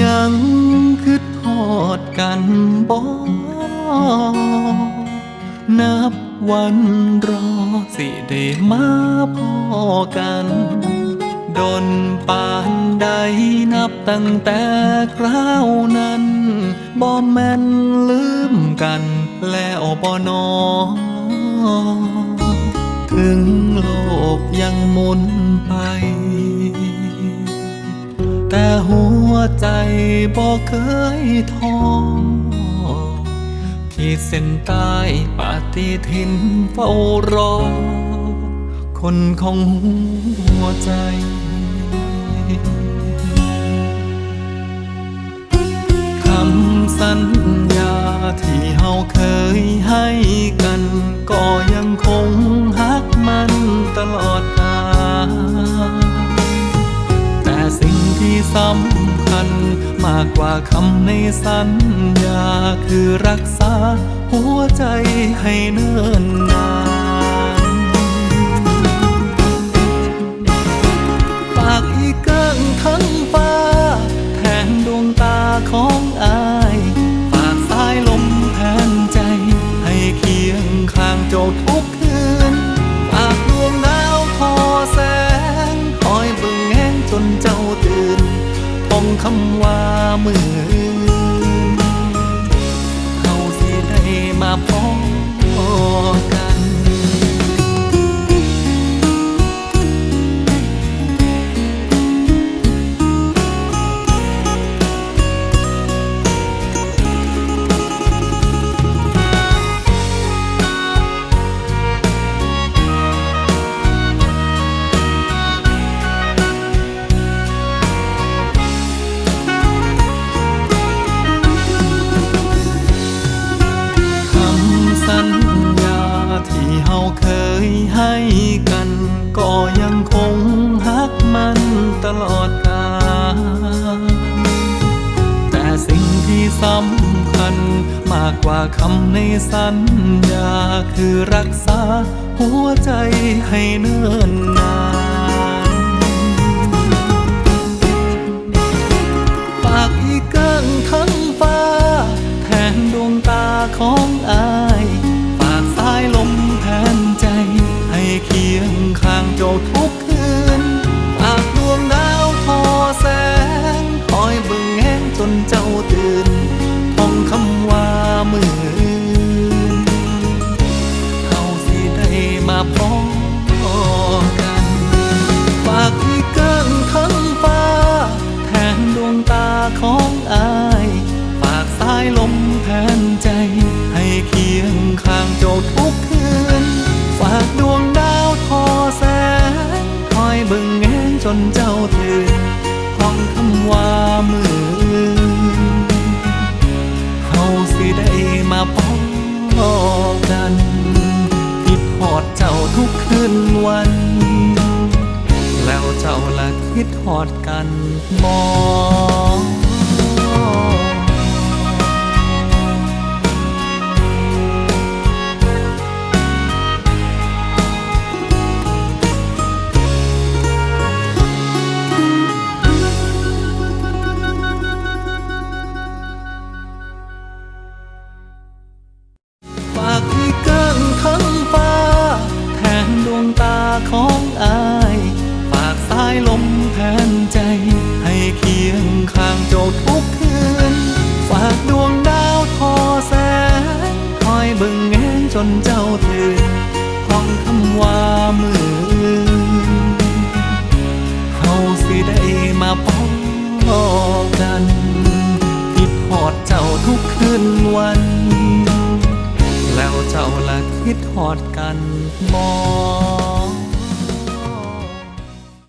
ยังคิดทอดกันบ่นับวันรอสิได้มาพอกันดนปานใดนับตั้งแต่คราวนั้นบ่แม่นลืมกันแล้วบ่นอ ถึงโลกยังหมุนไป แต่หัวใจบ่เคยท้อขีดเส้นใต้ปฏิทินเฝ้ารอ คนของหัวใจคำสัญญาที่เฮาเคยให้กัน ก็ยังคงฮักมันตลอด สำคัญ มากกว่าคำในสัญญา คือรักษาหัวใจให้เนิ่นนาน มือ เคยให้กัน ก็ยังคงฮักมันตลอดกาลแต่สิ่งที่สำคัญ มากกว่าคำในสัญญา คือรักษาหัวใจให้เนิ่นนาน เจ้าตื่นท่องคำว่ามืออื่นเฮาสิได้มาพบกันฝากอีกเกิงทั้งฟ้า แทนดวงตาของอาย ฝากสายลมแทนใจ ให้เคียงข้างเจ้าทุกคืน ฝากดวงดาวทอแสง คอยบิ่งแงงจนเจ้าตื่นท่องคำว่ามือ ได้มาพบกันคิดหอดเจ้าทุกคืนวัน แล้วเจ้าละคิดหอดกันมอง ทุกคืนวัน แล้วเจ้าละคิดหอดกันมอง